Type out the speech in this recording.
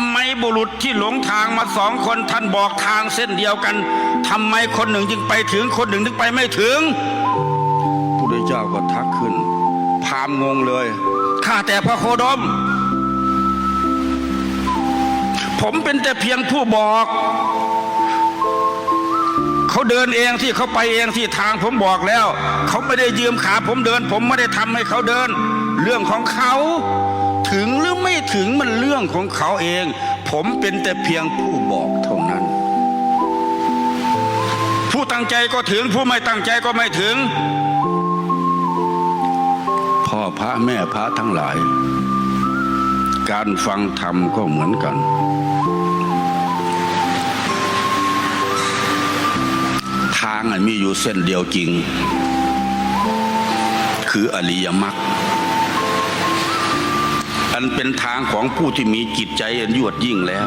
ำไมบุรุษที่หลงทางมาสองคนท่านบอกทางเส้นเดียวกันทำไมคนหนึ่งจึงไปถึงคนหนึ่งถึงไปไม่ถึงพระเจ้าก็ทักขึ้นพราหมณ์งงเลยข้าแต่พระโคดม ผมเป็นแต่เพียงผู้บอก เขาเดินเองที่เขาไปเองที่ทางผมบอกแล้ว เขาไม่ได้ยืมขาผมเดิน ผมไม่ได้ทำให้เขาเดิน เรื่องของเขา ถึงหรือไม่ถึงมันเรื่องของเขาเอง ผมเป็นแต่เพียงผู้บอกเท่านั้น ผู้ตั้งใจก็ถึงผู้ไม่ตั้งใจก็ไม่ถึง พ่อพระแม่พระทั้งหลาย การฟังธรรมก็เหมือนกันทางมีอยู่เส้นเดียวจริง คืออริยมรรค อันเป็นทางของผู้ที่มีจิตใจอันยวดยิ่งแล้ว